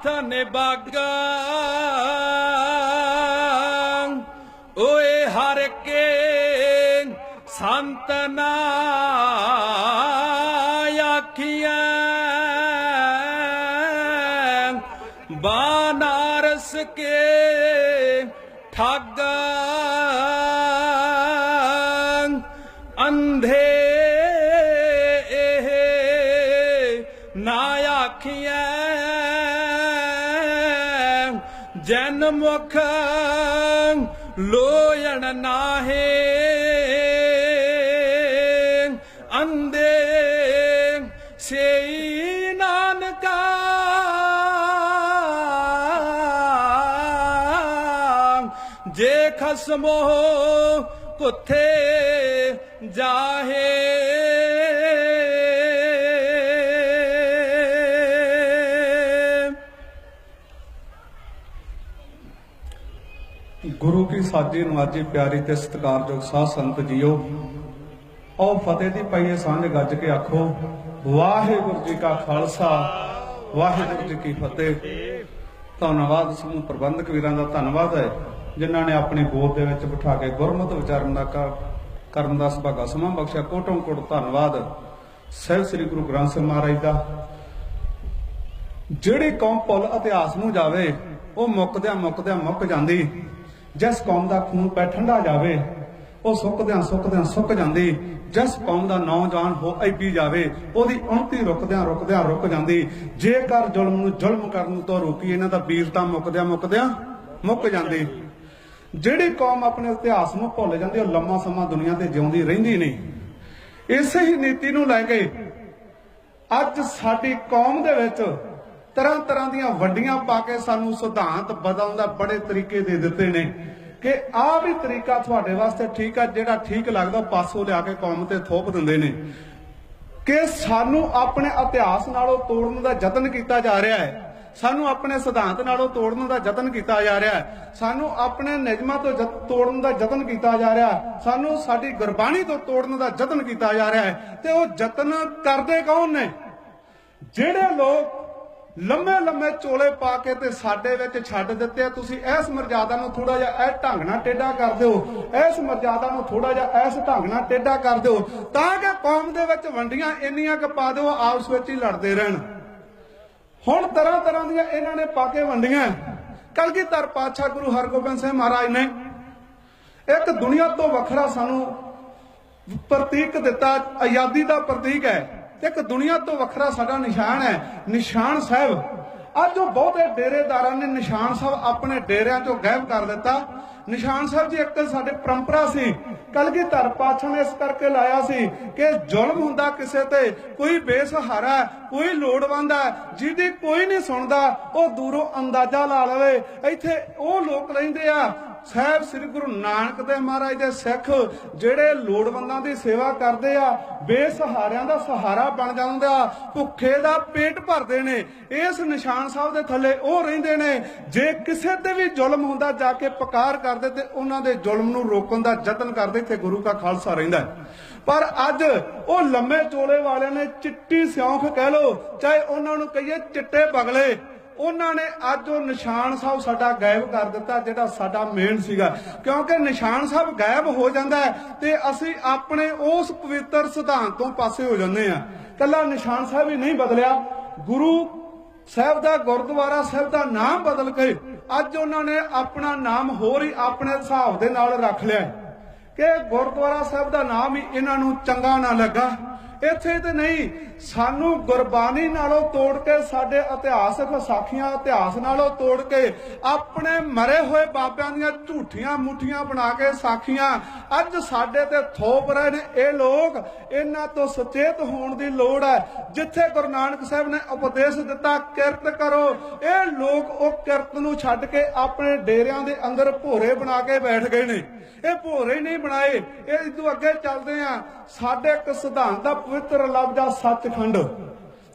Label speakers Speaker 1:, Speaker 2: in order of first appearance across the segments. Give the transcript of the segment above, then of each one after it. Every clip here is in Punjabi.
Speaker 1: ਹੱਥ ਨਿਬਾਗਾ ਓਏ ਹਰ ਕੇ ਸੰਤ ਨਾ ਆਖੀਆਂ ਬਾਨਾਰਸ ਕੇ ਠੱਗਾ। ਅੰਧੇ ਮੁਖ ਲੋਇਣ ਨਾਹੇ ਅੰਦੇ ਸੇਈ ਨਾਨਕਾ ਜੇ ਖਸਮੋ ਕੁੱਥੇ ਜਾਹੇ
Speaker 2: ਗੁਰੂ ਕੀ ਸਾਜੀ ਨਵਾਜੀ ਤੇ ਸਤਿਕਾਰਯੋਗ ਸਾਧ ਸੰਤ ਜੀਓ। ਆਓ ਫਤਿਹ ਦੀ ਪਈਏ ਸਾਂਝ ਗੱਜ ਕੇ ਆਖੋ, ਵਾਹਿਗੁਰੂ ਜੀ ਕਾ ਖਾਲਸਾ, ਵਾਹਿਗੁਰੂ ਜੀ ਕੀ ਫਤਿਹ। ਧੰਨਵਾਦ ਸਮੂਹ ਪ੍ਰਬੰਧਕ ਵੀਰਾਂ ਦਾ ਧੰਨਵਾਦ ਹੈ, ਜਿਨ੍ਹਾਂ ਨੇ ਆਪਣੀ ਗੋਦ ਦੇ ਵਿੱਚ ਬਿਠਾ ਕੇ ਗੁਰਮਤਿ ਵਿਚਾਰਨ ਦਾ ਕਰਨ ਦਾ ਸੁਭਾਗਾ ਸਮਾਂ ਬਖਸ਼ਿਆ। ਕੋਟੋਂ ਕੋਟ ਧੰਨਵਾਦ। ਸਹਿਬ ਸ੍ਰੀ ਗੁਰੂ ਗ੍ਰੰਥ ਸਾਹਿਬ ਮਹਾਰਾਜ ਦਾ। ਜਿਹੜੀ ਕੌਮ ਭੁੱਲ ਇਤਿਹਾਸ ਨੂੰ ਜਾਵੇ, ਉਹ ਮੁੱਕਦਿਆਂ ਮੁੱਕਦਿਆਂ ਮੁੱਕ ਜਾਂਦੀ। ਜਿਸ ਕੌਮ ਦਾ ਖੂਨ ਪੈ ਠੰਡਾ ਜਾਵੇ, ਉਹ ਸੁੱਕਦਿਆਂ ਸੁੱਕਦਿਆਂ ਸੁੱਕ ਜਾਂਦੀ, ਜਿਸ ਕੌਮ ਦਾ ਨੌਜਵਾਨ ਹੋ ਐਪੀ ਜਾਵੇ, ਉਹਦੀ ਉਣਤੀ ਰੁਕਦਿਆਂ ਰੁਕਦਿਆਂ ਰੁਕ ਜਾਂਦੀ। ਜੇਕਰ ਜ਼ੁਲਮ ਨੂੰ ਜ਼ੁਲਮ ਕਰਨ ਤੋਂ ਰੋਕੀ ਇਹਨਾਂ ਦਾ ਵੀਰਤਾ ਮੁੱਕਦਿਆਂ ਮੁੱਕਦਿਆਂ ਮੁੱਕ ਜਾਂਦੀ। ਜਿਹੜੀ ਕੌਮ ਆਪਣੇ ਇਤਿਹਾਸ ਨੂੰ ਭੁੱਲ ਜਾਂਦੀ, ਉਹ ਲੰਮਾ ਸਮਾਂ ਦੁਨੀਆ ਤੇ ਜਿਉਂਦੀ ਰਹਿੰਦੀ ਨਹੀਂ। ਇਸੇ ਹੀ ਨੀਤੀ ਨੂੰ ਲੈ ਕੇ ਅੱਜ ਸਾਡੀ ਕੌਮ ਦੇ ਵਿੱਚ ਤਰ੍ਹਾਂ ਤਰ੍ਹਾਂ ਦੀਆਂ ਵੱਡੀਆਂ ਪਾ ਕੇ ਸਾਨੂੰ ਸਿਧਾਂਤ ਬਦਲਣ ਦਾ ਬੜੇ ਤਰੀਕੇ ਦੇ ਦਿੱਤੇ ਨੇ ਕਿ ਆਹ ਵੀ ਤਰੀਕਾ ਤੁਹਾਡੇ ਵਾਸਤੇ ਠੀਕ ਆ, ਜਿਹੜਾ ਠੀਕ ਲੱਗਦਾ ਪਾਸੋਂ ਲਿਆ ਕੇ ਕੌਮ ਤੇ ਥੋਪ ਦਿੰਦੇ ਨੇ। ਕਿ ਸਾਨੂੰ ਆਪਣੇ ਇਤਿਹਾਸ ਨਾਲੋਂ ਤੋੜਨ ਦਾ ਯਤਨ ਕੀਤਾ ਜਾ ਰਿਹਾ ਹੈ। ਸਾਨੂੰ ਆਪਣੇ ਸਿਧਾਂਤ ਨਾਲੋਂ ਤੋੜਨ ਦਾ ਯਤਨ ਕੀਤਾ ਜਾ ਰਿਹਾ ਹੈ। ਸਾਨੂੰ ਆਪਣੇ ਨਿਯਮਾਂ ਤੋਂ ਤੋੜਨ ਦਾ ਯਤਨ ਕੀਤਾ ਜਾ ਰਿਹਾ ਹੈ। ਸਾਨੂੰ ਸਾਡੀ ਗੁਰਬਾਣੀ ਤੋਂ ਤੋੜਨ ਦਾ ਯਤਨ ਕੀਤਾ ਜਾ ਰਿਹਾ ਹੈ। ਤੇ ਉਹ ਯਤਨ ਕਰਦੇ ਕੌਣ ਨੇ? ਜਿਹੜੇ ਲੋਕ ਲੰਮੇ ਲੰਮੇ ਚੋਲੇ ਪਾ ਕੇ ਤੇ ਸਾਡੇ ਵਿੱਚ ਛੱਡ ਦਿੱਤੇ ਤੁਸੀਂ ਇਸ ਮਰਜ਼ਾਦਾ ਨੂੰ ਥੋੜਾ ਜਿਹਾ ਇਸ ਢੰਗ ਨਾਲ ਟੇਢਾ ਕਰ ਦਿਓ। ਇਸ ਮਰਜ਼ਾਦਾ ਨੂੰ ਥੋੜਾ ਜਿਹਾ ਇਸ ਢੰਗ ਨਾਲ ਟੇਢਾ ਕਰ ਦਿਓ। ਤਾਂ ਕਿ ਕੌਮ ਦੇ ਵਿੱਚ ਵੰਡੀਆਂ ਇੰਨੀਆਂ ਕੁ ਪਾ ਦਿਓ, ਆਪਸ ਵਿੱਚ ਹੀ ਲੜਦੇ ਰਹਿਣ। ਹੁਣ ਤਰ੍ਹਾਂ ਤਰ੍ਹਾਂ ਦੀਆਂ ਇਹਨਾਂ ਨੇ ਪਾ ਕੇ ਵੰਡੀਆਂ। ਕਲਗੀਧਰ ਪਾਤਸ਼ਾਹ ਗੁਰੂ ਹਰਗੋਬਿੰਦ ਸਿੰਘ ਮਹਾਰਾਜ ਨੇ ਇੱਕ ਦੁਨੀਆ ਤੋਂ ਵੱਖਰਾ ਸਾਨੂੰ ਪ੍ਰਤੀਕ ਦਿੱਤਾ। ਆਜ਼ਾਦੀ ਦਾ ਪ੍ਰਤੀਕ ਹੈ। ਤੇ ਇੱਕ ਦੁਨੀਆ ਤੋਂ ਵੱਖਰਾ ਸਾਡਾ ਨਿਸ਼ਾਨ ਹੈ, ਨਿਸ਼ਾਨ ਸਾਹਿਬ। ਅੱਜ ਉਹ ਬਹੁਤੇ ਡੇਰੇਦਾਰਾਂ ਨੇ ਨਿਸ਼ਾਨ ਸਾਹਿਬ ਆਪਣੇ ਡੇਰਿਆਂ ਚੋਂ ਗਾਇਬ ਕਰ ਦਿੱਤਾ। ਨਿਸ਼ਾਨ ਸਾਹਿਬ ਜੀ, ਇੱਕ ਸਾਡੇ ਪਰੰਪਰਾ ਸੀ। ਕਲਗੀਧਰ ਪਾਤਸ਼ਾਹ ਨੇ ਇਸ ਕਰਕੇ ਲਾਇਆ ਸੀ ਕਿ ਜ਼ੁਲਮ ਹੁੰਦਾ ਕਿਸੇ ਤੇ, ਕੋਈ ਬੇਸਹਾਰਾ ਕੋਈ ਲੋੜਵੰਦ ਹੈ, ਜਿਹਦੀ ਕੋਈ ਨਹੀਂ ਸੁਣਦਾ, ਉਹ ਦੂਰੋਂ ਅੰਦਾਜ਼ਾ ਲਾ ਲਵੇ। ਇੱਥੇ ਉਹ ਲੋਕ ਰਹਿੰਦੇ ਆ ਸਾਹਿਬ ਸ੍ਰੀ ਗੁਰੂ ਨਾਨਕ ਦੇਵ ਮਹਾਰਾਜ ਦੇ ਸਿੱਖ ਜਿਹੜੇ ਲੋੜਵੰਦਾਂ ਦੀ ਸੇਵਾ ਕਰਦੇ ਆ, ਬੇਸਹਾਰਿਆਂ ਦਾ ਸਹਾਰਾ ਬਣ ਜਾਂਦੇ ਆ, ਭੁੱਖੇ ਦਾ ਪੇਟ ਭਰਦੇ ਨੇ, ਇਸ ਨਿਸ਼ਾਨ ਸਾਹਿਬ ਦੇ ਥੱਲੇ ਉਹ ਰਹਿੰਦੇ ਨੇ, ਜੇ ਕਿਸੇ ਤੇ ਵੀ ਜ਼ੁਲਮ ਹੁੰਦਾ ਜਾ ਕੇ ਪਕਾਰ ਕਰਦੇ ਤੇ ਉਹਨਾਂ ਦੇ ਜ਼ੁਲਮ ਨੂੰ ਰੋਕਣ ਦਾ ਯਤਨ ਕਰਦੇ, ਇੱਥੇ ਗੁਰੂ ਕਾ ਖਾਲਸਾ ਰਹਿੰਦਾ ਪਰ ਅੱਜ ਉਹ ਲੰਮੇ ਚੋਲੇ ਵਾਲਿਆਂ ਨੇ ਚਿੱਟੀ ਸਿਉਂਖ ਕਹਿ ਲੋ ਚਾਹੇ ਉਹਨਾਂ ਨੂੰ ਕਹੀਏ ਚਿੱਟੇ ਬਗਲੇ। ਉਹਨਾਂ ਨੇ ਅੱਜ ਉਹ ਨਿਸ਼ਾਨ ਸਾਹਿਬ ਸਾਡਾ ਗਾਇਬ ਕਰ ਦਿੱਤਾ, ਜਿਹੜਾ ਸਾਡਾ ਮੇਨ ਸੀਗਾ। ਕਿਉਂਕਿ ਨਿਸ਼ਾਨ ਸਾਹਿਬ ਗਾਇਬ ਹੋ ਜਾਂਦਾ ਹੈ ਤੇ ਅਸੀਂ ਆਪਣੇ ਉਸ ਪਵਿੱਤਰ ਸਿਧਾਂਤ ਤੋਂ ਪਾਸੇ ਹੋ ਜਾਂਦੇ ਆ ਕੱਲਾ ਨਿਸ਼ਾਨ ਸਾਹਿਬ ਹੀ ਨਹੀਂ ਬਦਲਿਆ। ਗੁਰੂ ਸਾਹਿਬ ਦਾ ਗੁਰਦੁਆਰਾ ਸਾਹਿਬ ਦਾ ਨਾਮ ਬਦਲ ਕੇ ਅੱਜ ਉਹਨਾਂ ਨੇ ਆਪਣਾ ਨਾਮ ਹੋਰ ਹੀ ਆਪਣੇ ਹਿਸਾਬ ਦੇ ਨਾਲ ਰੱਖ ਲਿਆ ਕਿ ਗੁਰਦੁਆਰਾ ਸਾਹਿਬ ਦਾ ਨਾਮ ਹੀ ਇਹਨਾਂ ਨੂੰ ਚੰਗਾ ਨਾ ਲੱਗਾ। ਇੱਥੇ ਤੇ ਨਹੀਂ, ਸਾਨੂੰ ਗੁਰਬਾਣੀ ਨਾਲੋਂ ਤੋੜ ਕੇ ਸਾਡੇ ਇਤਿਹਾਸਕ ਸਾਖੀਆਂ ਇਤਿਹਾਸ ਨਾਲੋਂ ਤੋੜ ਕੇ ਆਪਣੇ ਮਰੇ ਹੋਏ ਬਾਬਿਆਂ ਦੀਆਂ ਝੂਠੀਆਂ ਮੁੱਠੀਆਂ ਬਣਾ ਕੇ ਸਾਖੀਆਂ ਅੱਜ ਸਾਡੇ ਤੇ ਥੋਪ ਰਹੇ ਨੇ ਇਹ ਲੋਕ, ਇਹਨਾਂ ਤੋਂ ਸੁਚੇਤ ਹੋਣ ਦੀ ਲੋੜ ਹੈ। ਜਿੱਥੇ ਗੁਰੂ ਨਾਨਕ ਸਾਹਿਬ ਨੇ ਉਪਦੇਸ਼ ਦਿੱਤਾ, ਕਿਰਤ ਕਰੋ। ਇਹ ਲੋਕ ਉਹ ਕਿਰਤ ਨੂੰ ਛੱਡ ਕੇ ਆਪਣੇ ਡੇਰਿਆਂ ਦੇ ਅੰਦਰ ਭੋਰੇ ਬਣਾ ਕੇ ਬੈਠ ਗਏ ਨੇ। ਇਹ ਭੋਰੇ ਨਹੀਂ ਬਣਾਏ, ਇਹ ਇਦੋਂ ਅੱਗੇ ਚੱਲਦੇ ਆ ਸਾਡੇ ਇੱਕ ਸਿਧਾਂਤ ਦਾ ਪਵਿੱਤਰ ਲਫ਼ਜ਼ ਆ ਸੱਚਖੰਡ।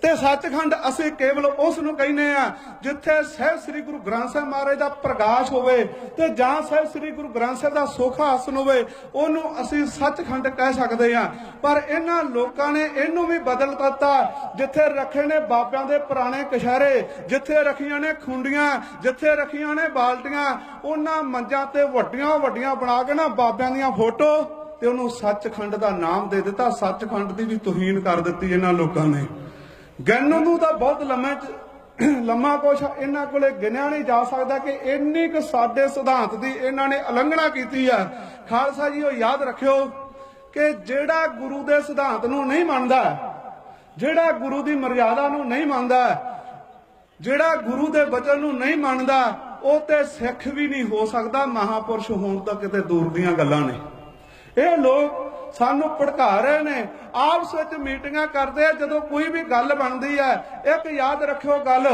Speaker 2: ਤੇ ਸੱਚਖੰਡ ਅਸੀਂ ਕੇਵਲ ਉਸ ਨੂੰ ਕਹਿੰਦੇ ਆ ਜਿੱਥੇ ਸਹਿਬ ਸ੍ਰੀ ਗੁਰੂ ਗ੍ਰੰਥ ਸਾਹਿਬ ਮਹਾਰਾਜ ਦਾ ਪ੍ਰਕਾਸ਼ ਹੋਵੇ ਤੇ ਜਾਂ ਸਹਿਬ ਸ੍ਰੀ ਗੁਰੂ ਗ੍ਰੰਥ ਸਾਹਿਬ ਦਾ ਸੁਖ ਆਸਨ ਹੋਵੇ, ਉਹਨੂੰ ਅਸੀਂ ਸੱਚਖੰਡ ਕਹਿ ਸਕਦੇ ਆ ਪਰ ਇਹਨਾਂ ਲੋਕਾਂ ਨੇ ਇਹਨੂੰ ਵੀ ਬਦਲ ਦਿੱਤਾ, ਜਿੱਥੇ ਰੱਖੇ ਨੇ ਬਾਬਿਆਂ ਦੇ ਪੁਰਾਣੇ ਕਸ਼ਹਿਰੇ ਜਿੱਥੇ ਰੱਖੀਆਂ ਨੇ ਖੁੰਡੀਆਂ, ਜਿੱਥੇ ਰੱਖੀਆਂ ਨੇ ਬਾਲਟੀਆਂ, ਉਹਨਾਂ ਮੰਜਾਂ ਤੇ ਵੱਡੀਆਂ ਵੱਡੀਆਂ ਬਣਾ ਕੇ ਨਾ ਬਾਬਿਆਂ ਦੀਆਂ ਫੋਟੋ ਤੇ ਉਹਨੂੰ ਸੱਚਖੰਡ ਦਾ ਨਾਮ ਦੇ ਦਿੱਤਾ। ਸੱਚਖੰਡ ਦੀ ਵੀ ਤੋਹੀਨ ਕਰ ਦਿੱਤੀ ਇਹਨਾਂ ਲੋਕਾਂ ਨੇ। ਗਿਣਨ ਨੂੰ ਤਾਂ ਬਹੁਤ ਲੰਮਾ ਲੰਮਾ ਕੁਛ ਇਹਨਾਂ ਕੋਲੇ ਗਿਣਿਆ ਨਹੀਂ ਜਾ ਸਕਦਾ ਕਿ ਇੰਨੀ ਕੁ ਸਾਡੇ ਸਿਧਾਂਤ ਦੀ ਇਹਨਾਂ ਨੇ ਉਲੰਘਣਾ ਕੀਤੀ ਆ। ਖਾਲਸਾ ਜੀ, ਉਹ ਯਾਦ ਰੱਖਿਓ ਕਿ ਜਿਹੜਾ ਗੁਰੂ ਦੇ ਸਿਧਾਂਤ ਨੂੰ ਨਹੀਂ ਮੰਨਦਾ, ਜਿਹੜਾ ਗੁਰੂ ਦੀ ਮਰਿਆਦਾ ਨੂੰ ਨਹੀਂ ਮੰਨਦਾ, ਜਿਹੜਾ ਗੁਰੂ ਦੇ ਬਚਨ ਨੂੰ ਨਹੀਂ ਮੰਨਦਾ, ਉਹ ਤੇ ਸਿੱਖ ਵੀ ਨਹੀਂ ਹੋ ਸਕਦਾ ਮਹਾਪੁਰਸ਼ ਹੋਣ ਤਾਂ ਕਿਤੇ ਦੂਰ ਦੀਆਂ ਗੱਲਾਂ ਨੇ। ਇਹ ਲੋਕ ਸਾਨੂੰ ਭੜਕਾ ਰਹੇ ਨੇ। ਆਪਸ ਵਿੱਚ ਮੀਟਿੰਗਾਂ ਕਰਦੇ ਆ, ਜਦੋਂ ਕੋਈ ਵੀ ਗੱਲ ਬਣਦੀ ਹੈ ਇੱਕ ਯਾਦ ਰੱਖਿਓ ਗੱਲ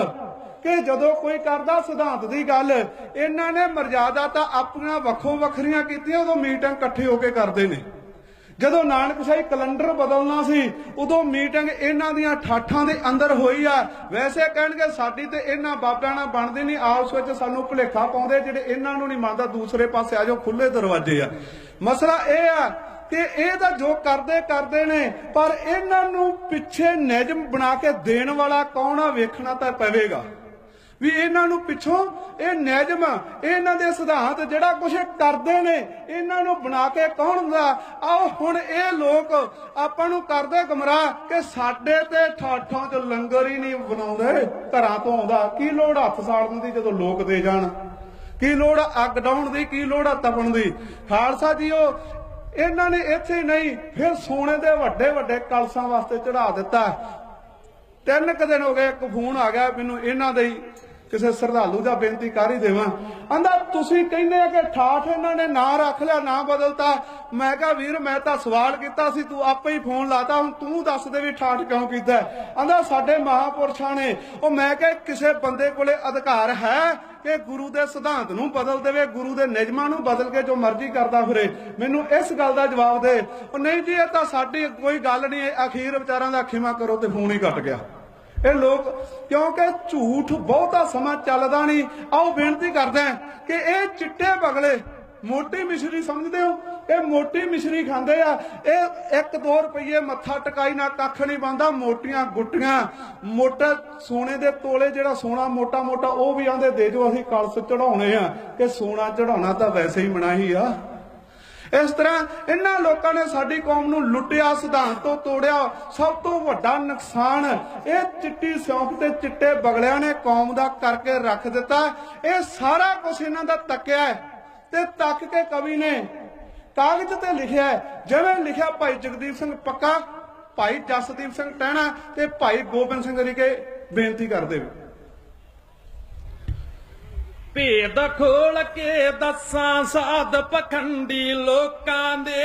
Speaker 2: ਕਿ ਜਦੋਂ ਕੋਈ ਕਰਦਾ ਸਿਧਾਂਤ ਦੀ ਗੱਲ, ਇਹਨਾਂ ਨੇ ਮਰਜ਼ਾਦਾ ਤਾਂ ਆਪਣੀਆਂ ਵੱਖੋ ਵੱਖਰੀਆਂ ਕੀਤੀਆਂ, ਉਦੋਂ ਮੀਟਿੰਗ ਇਕੱਠੇ ਹੋ ਕੇ ਕਰਦੇ ਨੇ। ਜਦੋਂ ਨਾਨਕ ਸਾਈ ਕੈਲੰਡਰ ਬਦਲਣਾ ਸੀ, ਉਦੋਂ ਮੀਟਿੰਗ ਇਹਨਾਂ ਦੀਆਂ ਠਾਠਾਂ ਦੇ ਅੰਦਰ ਹੋਈ ਆ। ਵੈਸੇ ਕਹਿਣਗੇ ਸਾਡੀ ਤੇ ਇਹਨਾਂ ਬਾਬਿਆਂ ਨਾਲ ਬਣਦੀ ਨਹੀਂ, ਆਪਸ ਵਿੱਚ ਸਾਨੂੰ ਭੁਲੇਖਾ ਪਾਉਂਦੇ ਜਿਹੜੇ ਇਹਨਾਂ ਨੂੰ ਨਹੀਂ ਮੰਨਦਾ, ਦੂਸਰੇ ਪਾਸੇ ਆ ਜਾਓ ਖੁੱਲੇ ਦਰਵਾਜ਼ੇ ਆ। ਮਸਲਾ ਇਹ ਆ ਕਿ ਇਹ ਤਾਂ ਜੋ ਕਰਦੇ ਕਰਦੇ ਨੇ, ਪਰ ਇਹਨਾਂ ਨੂੰ ਪਿੱਛੇ ਨਿਯਮ ਬਣਾ ਕੇ ਦੇਣ ਵਾਲਾ ਕੌਣ ਆ ਵੇਖਣਾ ਤਾਂ ਪਵੇਗਾ। ਵੀ ਇਹਨਾਂ ਨੂੰ ਪਿੱਛੋਂ ਇਹ ਨਿਯਮ, ਇਹਨਾਂ ਦੇ ਸਿਧਾਂਤ ਜਿਹੜਾ ਕੁਝ ਕਰਦੇ ਨੇ, ਇਹਨਾਂ ਨੂੰ ਬਣਾ ਕੇ ਕੌਣ ਹੁੰਦਾ ਆਓ ਹੁਣ ਇਹ ਲੋਕ ਆਪਾਂ ਨੂੰ ਕਰਦੇ ਗਮਰਾਹ ਕਿ ਸਾਡੇ ਤੇ ਠਾਠਾਂ 'ਚ ਲੰਗਰ ਹੀ ਨਹੀਂ ਬਣਾਉਂਦੇ, ਘਰਾਂ ਤੋਂ ਆਉਂਦਾ। ਕੀ ਲੋੜ ਹੱਥ ਸਾੜਨ ਦੀ ਜਦੋਂ ਲੋਕ ਦੇ ਜਾਣ? ਕੀ ਲੋੜ ਅੱਗ ਡਾਉਣ ਦੀ? ਕੀ ਲੋੜ ਆ ਤਪਣ ਦੀ? ਖਾਲਸਾ ਜੀਓ ਇਹਨਾਂ ਨੇ ਇੱਥੇ ਨਹੀਂ, ਫਿਰ ਸੋਨੇ ਦੇ ਵੱਡੇ ਵੱਡੇ ਕਲਸਾਂ ਵਾਸਤੇ ਚੜਾ ਦਿੱਤਾ। ਤਿੰਨ ਕੁ ਦਿਨ ਹੋ ਗਏ, ਇੱਕ ਫੋਨ ਆ ਗਿਆ ਮੈਨੂੰ ਇਹਨਾਂ ਦੇ ਹੀ, ਕਿਸੇ ਸਰਦਾਲੂ ਦਾ ਬੇਨਤੀ ਕਰ ਹੀ ਦੇਵਾਂ। ਆਂਦਾ, ਤੁਸੀਂ ਕਹਿੰਦੇ ਆ ਕਿ ਠਾਠ ਇਹਨਾਂ ਨੇ ਨਾਂ ਰੱਖ ਲਿਆ, ਨਾਂ ਬਦਲਤਾ। ਮੈਂ ਕਿਹਾ, ਵੀਰ, ਮੈਂ ਤਾਂ ਸਵਾਲ ਕੀਤਾ ਸੀ, ਤੂੰ ਆਪੇ ਹੀ ਫੋਨ ਲਾਤਾ, ਹੁਣ ਤੂੰ ਦੱਸ ਦੇ ਵੀ ਠਾਠ ਕਿਉਂ ਕੀਤਾ? ਆਂਦਾ, ਸਾਡੇ ਮਹਾਪੁਰਸ਼ਾਂ ਨੇ। ਉਹ ਮੈਂ ਕਿਹਾ, ਕਿਸੇ ਬੰਦੇ ਕੋਲੇ ਅਧਿਕਾਰ ਹੈ? ਕਿ ਗੁਰੂ ਦੇ ਸਿਧਾਂਤ ਨੂੰ ਬਦਲ ਦੇਵੇ, ਗੁਰੂ ਦੇ ਨਿਯਮਾਂ ਨੂੰ ਬਦਲ ਕੇ ਜੋ ਮਰਜ਼ੀ ਕਰਦਾ ਫਿਰੇ। ਮੈਨੂੰ ਇਸ ਗੱਲ ਦਾ ਜਵਾਬ ਦੇ, ਉਹ ਨਹੀਂ ਜੀ, ਇਹ ਤਾਂ ਸਾਡੀ ਕੋਈ ਗੱਲ ਨਹੀਂ ਅਖੀਰ ਵਿਚਾਰਾਂ ਦਾ ਖਿਮਾ ਕਰੋ ਤੇ ਫੋਨ ਹੀ ਕੱਟ ਗਿਆ। ਇਹ ਲੋਕ, ਕਿਉਂਕਿ ਝੂਠ ਬਹੁਤਾ ਸਮਾਂ ਚੱਲਦਾ ਨਹੀਂ, ਆਓ ਬੇਨਤੀ ਕਰਦਾ ਕਿ ਇਹ ਚਿੱਟੇ ਬਗਲੇ ਮੋਟੀ ਮਿਸ਼ਰੀ ਸਮਝਦੇ ਹੋ? ਇਹ ਮੋਟੀ ਮਿਸ਼ਰੀ ਖਾਂਦੇ ਆ। ਇਹ 1-2 ਰੁਪਏ ਮੱਥਾ ਟਕਾਈ ਨਾਲ ਕੱਖ ਨਹੀਂ ਬੰਦਾ ਮੋਟੀਆਂ ਗੁੱਟੀਆਂ। ਮੋਟਾ ਸੋਨੇ ਦੇ ਤੋਲੇ ਜਿਹੜਾ ਸੋਨਾ ਮੋਟਾ ਮੋਟਾ, ਉਹ ਵੀ ਆਂਦੇ, ਦੇ ਜੋ ਅਸੀਂ ਕਲਸ ਚੜਾਉਣੇ ਆ। ਕਿ ਸੋਨਾ ਚੜਾਉਣਾ ਤਾਂ ਵੈਸੇ ਹੀ ਮਨਾਹੀ ਆ। ਇਸ ਤਰ੍ਹਾਂ ਇਹਨਾਂ ਲੋਕਾਂ ਨੇ ਸਾਡੀ ਕੌਮ ਨੂੰ ਲੁੱਟਿਆ, ਸਿਧਾਂਤ ਤੋਂ ਤੋੜਿਆ। ਸਭ ਤੋਂ ਵੱਡਾ ਨੁਕਸਾਨ ਇਹ ਚਿੱਟੀ ਸਿਉਂਕ ਤੇ ਚਿੱਟੇ ਬਗਲਿਆਂ ਨੇ ਕੌਮ ਦਾ ਕਰਕੇ ਰੱਖ ਦਿੱਤਾ। ਇਹ ਸਾਰਾ ਕੁਝ ਇਹਨਾਂ ਦਾ ਤੱਕਿਆ ਤੇ ਤੱਕ ਕੇ ਕਵੀ ਨੇ ਕਾਗਜ਼ ਤੇ ਲਿਖਿਆ ਜਿਵੇਂ ਲਿਖਿਆ ਭਾਈ ਜਗਦੀਪ ਸਿੰਘ ਪੱਕਾ, ਭਾਈ ਜਸਦੀਪ ਸਿੰਘ ਟਹਿਣਾ ਤੇ ਭਾਈ ਗੋਬਿੰਦ ਸਿੰਘ ਰਿਕੇ ਬੇਨਤੀ ਕਰਦੇ ਨੇ
Speaker 1: ਭੇਦ ਖੋਲ ਕੇ ਦੱਸਾਂ ਸਾਧ ਪਖੰਡੀ ਲੋਕਾਂ ਦੇ।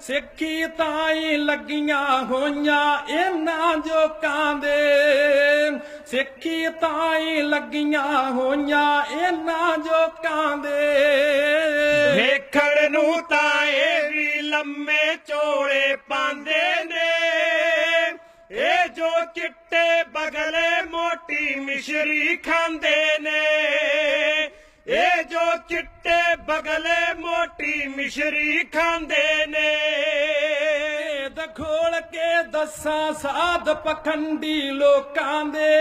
Speaker 1: ਸਿੱਖੀ ਤਾਈ ਲੱਗੀਆਂ ਹੋਈਆਂ ਇਹਨਾਂ ਜੋਕਾਂ ਦੇ। ਸਿੱਖੀ ਤਾਈ ਲੱਗੀਆਂ ਹੋਈਆਂ ਇਹਨਾਂ ਜੋਕਾਂ ਦੇ।
Speaker 3: ਵੇਖਣ ਨੂੰ ਤਾਂ ਇਹ ਵੀ ਲੰਮੇ ਚੋਲੇ ਪਾਉਂਦੇ ਨੇ। ਇਹ ਜੋ ਚਿੱਟੇ ਬਗਲੇ ਮੋਟੀ ਮਿਸ਼ਰੀ ਖਾਂਦੇ ਨੇ, ਇਹ ਜੋ ਚਿੱਟੇ ਬਗਲੇ ਮੋਟੀ ਮਿਸ਼ਰੀ ਖਾਂਦੇ ਨੇ।
Speaker 1: ਭੇਦ ਖੋਲ ਕੇ ਦੱਸਾਂ ਸਾਧ ਪਖੰਡੀ ਲੋਕਾਂ ਦੇ,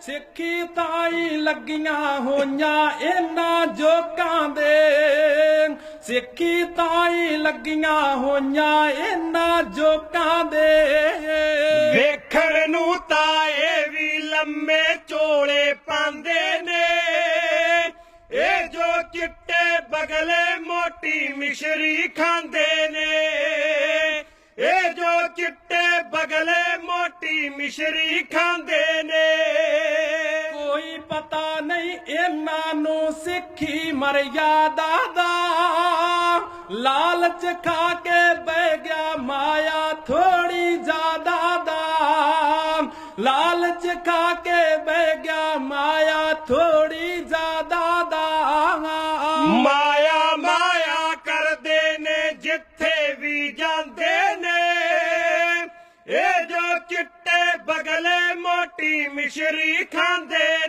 Speaker 1: ਸਿੱਖੀ ਤਾਈ ਲੱਗੀਆਂ ਹੋਈਆਂ ਇਹਨਾਂ ਜੋਕਾਂ ਦੇ। ਸਿੱਖੀ ਤਾਈ ਲੱਗੀਆਂ ਹੋਈਆਂ ਇਹਨਾਂ ਜੋਕਾਂ ਦੇ।
Speaker 3: ਵੇਖਣ ਨੂੰ ਤਾਂ ਇਹ ਵੀ ਲੰਮੇ ਚੋਲੇ ਪਾਉਂਦੇ ਨੇ। ਇਹ ਜੋ ਚਿੱਟੇ ਬਗਲੇ ਮੋਟੀ ਮਿਸ਼ਰੀ ਖਾਂਦੇ ਨੇ। ਇਹ ਜੋ ਚਿੱਟੇ ਬਗਲੇ ਮੋਟੀ ਮਿਸ਼ਰੀ ਖਾਂਦੇ ਨੇ।
Speaker 1: ਕੋਈ ਪਤਾ ਨਹੀਂ ਇਹਨਾਂ ਨੂੰ ਸਿੱਖੀ ਮਰਿਆਦਾ ਦਾ ਲਾਲਚ ਖਾ ਕੇ ਬਹਿ ਗਿਆ ਮਾਇਆ ਥੋੜੀ ਜ਼ਿਆਦਾ ਦਾ। ਲਾਲਚ ਖਾ ਕੇ ਬਹਿ ਗਿਆ ਮਾਇਆ ਥੋੜੀ ਜ਼ਿਆਦਾ ਦਾ।
Speaker 3: ਮਾਇਆ ਮਾਇਆ ਕਰਦੇ ਨੇ, ਜਿੱਥੇ ਵੀ ਜਾਂਦੇ ਨੇ। ਇਹ ਜੋ ਚਿੱਟੇ ਬਗਲੇ ਮੋਟੀ ਮਿਸ਼ਰੀ ਖਾਂਦੇ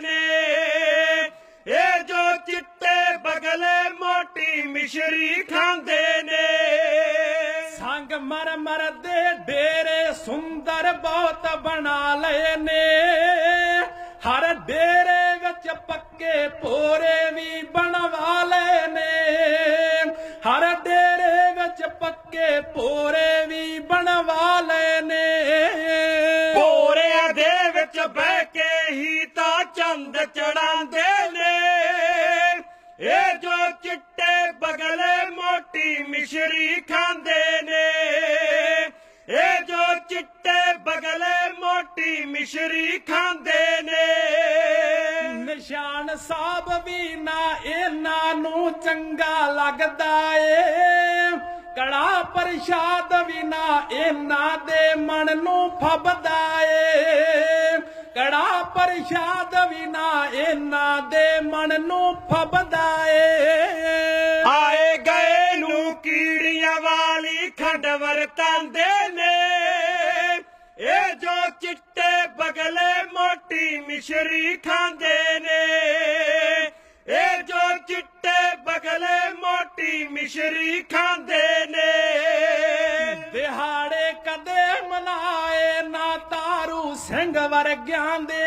Speaker 1: ਬਣਾ ਲਏ ਨੇ। ਹਰ ਡੇਰੇ ਵਿੱਚ ਪੱਕੇ ਪੋਰੇ ਵੀ ਬਣਵਾ ਲਏ ਨੇ। ਹਰ ਡੇਰੇ ਵਿੱਚ ਪੱਕੇ ਪੋਰੇ ਵੀ ਬਣਵਾ ਲਏ ਨੇ।
Speaker 3: ਭੋਰਿਆਂ ਦੇ ਵਿੱਚ ਬਹਿ ਕੇ ਹੀ ਤਾਂ ਚੰਦ ਚੜਾਉਂਦੇ ਨੇ। ਇਹ ਜੋ ਚਿੱਟੇ ਬਗਲੇ ਮੋਟੀ ਮਿਸ਼ਰੀ ਖਾਂਦੇ ਨੇ। ਮੋਟੀ ਮਿਸ਼ਰੀ ਖਾਂਦੇ ਨੇ।
Speaker 1: ਨਿਸ਼ਾਨ ਸਾਹਿਬ ਵੀ ਨਾ ਇਹਨਾਂ ਨੂੰ ਚੰਗਾ ਲੱਗਦਾ ਏ। ਕੜਾ ਪ੍ਰਸ਼ਾਦ ਵੀ ਨਾ ਇਹਨਾਂ ਦੇ ਮਨ ਨੂੰ ਫੱਬਦਾ ਏ। ਕੜਾ ਪ੍ਰਸ਼ਾਦ ਵੀ ਨਾ ਇਹਨਾਂ ਦੇ ਮਨ ਨੂੰ ਫੱਬਦਾ ਏ।
Speaker 3: ਚਿੱਟੇ ਬਗਲੇ ਮੋਟੀ ਮਿਸ਼ਰੀ ਖਾਂਦੇ ਨੇ। ਇਹ ਜੋ ਚਿੱਟੇ ਬਗਲੇ ਮੋਟੀ ਮਿਸ਼ਰੀ ਖਾਂਦੇ ਨੇ।
Speaker 1: ਦਿਹਾੜੇ ਕਦੇ ਮਨਾਏ ਨਾ ਤਾਰੂ ਸਿੰਘ ਵਰਗਿਆਂ ਦੇ।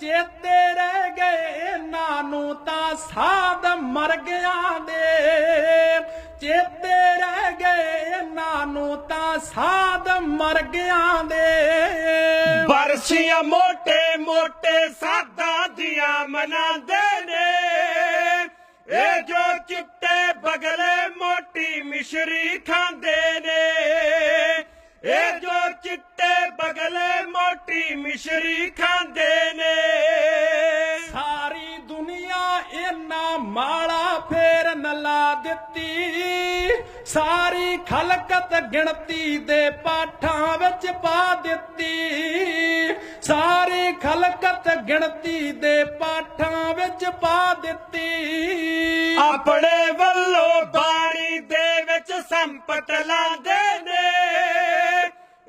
Speaker 1: ਚੇਤੇ ਰਹਿ ਗਏ ਇਹਨਾਂ ਨੂੰ ਤਾਂ ਸਾਧ ਮਰ ਗਿਆ ਦੇ। ਚੇਤੇ ਰਹਿ ਗਏ ਇਹਨਾਂ ਨੂੰ ਤਾਂ ਸਾਧ ਮਰ ਗਿਆ ਦੇ।
Speaker 3: ਬਰਸੀਆਂ ਮੋਟੇ ਮੋਟੇ ਸਾਦਾ ਦੀਆਂ ਮਨਾਉਂਦੇ ਨੇ। ਇਹ ਜੋ ਚਿੱਟੇ ਬਗਲੇ ਮੋਟੀ ਮਿਸ਼ਰੀ ਖਾਂਦੇ ਨੇ। ਇਹ ਜੋ ਚਿੱਟੇ ਬਗਲੇ ਮੋਟੀ ਮਿਸ਼ਰੀ ਖਾਂਦੇ ਨੇ।
Speaker 1: ਸਾਰੀ ਦੁਨੀਆ ਇਹਨਾਂ ਮਾੜਾ ਫੇਰ ਨਲਾ ਦਿੱਤੀ। ਸਾਰੀ ਖਲਕਤ ਗਿਣਤੀ ਦੇ ਪਾਠਾਂ ਵਿੱਚ ਪਾ ਦਿੱਤੀ। ਖਲਕਤ ਗਿਣਤੀ ਦੇ ਪਾਠਾਂ ਵਿੱਚ ਪਾ ਦਿੱਤੀ।
Speaker 3: ਆਪਣੇ ਵੱਲੋਂ ਬਾਣੀ ਦੇ ਵਿੱਚ ਸੰਪਤ ਲਾਉਂਦੇ ਨੇ।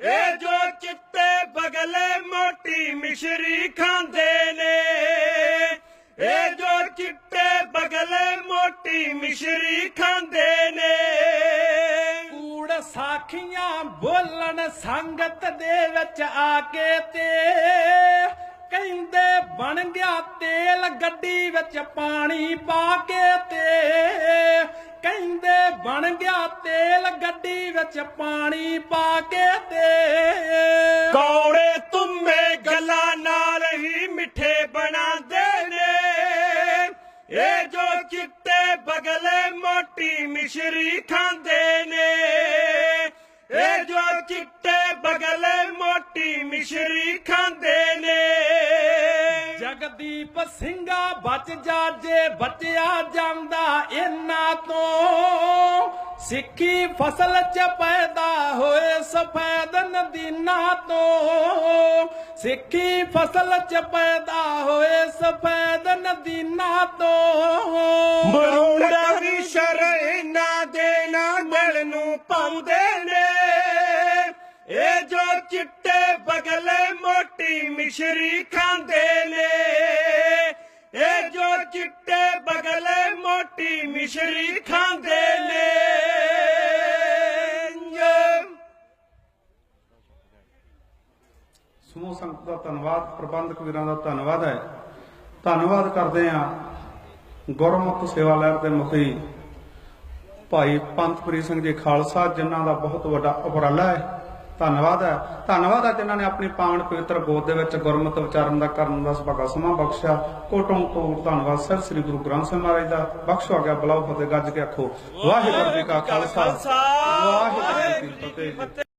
Speaker 3: ਇਹ ਜੋ ਚਿੱਟੇ ਬਗਲੇ ਮੋਟੀ ਮਿਸ਼ਰੀ ਖਾਂਦੇ ਨੇ। ਇਹ ਜੋ ਚਿੱਟੇ ਬਗਲੇ ਮੋਟੀ ਮਿਸ਼ਰੀ ਖਾਂਦੇ ਨੇ।
Speaker 1: ਕੂੜ ਸਾਖੀਆਂ ਬੋਲਣ ਸੰਗਤ ਦੇ ਵਿੱਚ ਆ ਕੇ ਤੇ ਕਹਿੰਦੇ ਬਣ ਗਿਆ ਤੇਲ ਗੱਡੀ ਵਿੱਚ ਪਾਣੀ ਪਾ ਕੇ ਤੇ ਕਹਿੰਦੇ ਬਣ ਗਿਆ ਤੇਲ ਗੱਡੀ ਵਿੱਚ ਪਾਣੀ ਪਾ ਕੇ ਤੇ
Speaker 3: ਕੌੜੇ ਤੁੰਮੇ ਗੱਲਾਂ ਨਾਲ ਹੀ ਮਿੱਠੇ ਬਣਾਉਂਦੇ ਨੇ। ਇਹ ਜੋ ਚਿੱਟੇ ਬਗਲੇ ਮੋਟੀ ਮਿਸ਼ਰੀ ਖਾਂਦੇ ਨੇ। ਇਹ ਜੋ ਚਿੱਟੇ ਬਗਲੇ ਮੋਟੀ ਮਿਸ਼ਰੀ ਖਾਂਦੇ
Speaker 1: ਸਿੰਘਾ ਬਚ ਜਾ ਜੇ ਬਚਿਆ ਜਾਂਦਾ ਇਹਨਾਂ ਤੋਂ। ਸਿੱਖੀ ਫਸਲ ਚ ਪੈਦਾ ਹੋਏ ਸਫੈਦ ਨਦੀਨਾਂ ਤੋਂ। ਸਿੱਖੀ ਫਸਲ ਚ ਪੈਦਾ ਹੋਏ ਸਫੈਦ ਨਦੀਨਾਂ ਤੋਂ।
Speaker 3: ਮਰੂੜਾ ਵੀ ਸ਼ਰੈਨਾ ਦੇ ਨਾਲ ਨੂੰ ਪਾਉਂਦੇ ਨੇ। ਇਹ ਜੋ ਚਿੱਟੇ ਬਗਲੇ ਮੋਟੀ ਮਿਸ਼ਰੀ ਖਾਂਦੇ ਨੇ। ਬਗਲੇ ਮਿਸ਼ਰੀ ਖਾਂਦੇ ਨੇ
Speaker 2: ਸਮੂਹ ਸੰਗਤ ਦਾ ਧੰਨਵਾਦ, ਪ੍ਰਬੰਧਕ ਵੀਰਾਂ ਦਾ ਧੰਨਵਾਦ ਹੈ। ਧੰਨਵਾਦ ਕਰਦੇ ਆ ਗੁਰਮੁਖ ਸੇਵਾ ਲਹਿਰ ਦੇ ਮੁਖੀ ਭਾਈ ਪੰਥਪ੍ਰੀਤ ਸਿੰਘ ਜੀ ਖਾਲਸਾ, ਜਿਨ੍ਹਾਂ ਦਾ ਬਹੁਤ ਵੱਡਾ ਉਪਰਾਲਾ ਹੈ। ਧੰਨਵਾਦ ਹੈ। ਧੰਨਵਾਦ ਹੈ ਜਿਨ੍ਹਾਂ ਨੇ ਆਪਣੀ ਪਾਵਨ ਪਵਿੱਤਰ ਗੋਦ ਦੇ ਵਿੱਚ ਗੁਰਮਤਿ ਉਚਾਰਨ ਦਾ ਕਰਨ ਦਾ ਸੁਭਾਗਾ ਸਮਾਂ ਬਖਸ਼ਿਆ। ਕੋਟੋਂ ਕੋਟ ਧੰਨਵਾਦ ਸਰ ਸ੍ਰੀ ਗੁਰੂ ਗ੍ਰੰਥ ਸਾਹਿਬ ਮਹਾਰਾਜ ਦਾ। ਬਖਸ਼ੋ ਆ ਗਿਆ ਬਲਾਉ ਫਤਿਹ ਗੱਜ ਕੇ ਆਖੋ। ਵਾਹਿਗੁਰੂ ਜੀ ਕਾ ਖਾਲਸਾ। ਵਾਹਿਗੁਰੂ ਜੀ ਕੀ ਫਤਿਹ।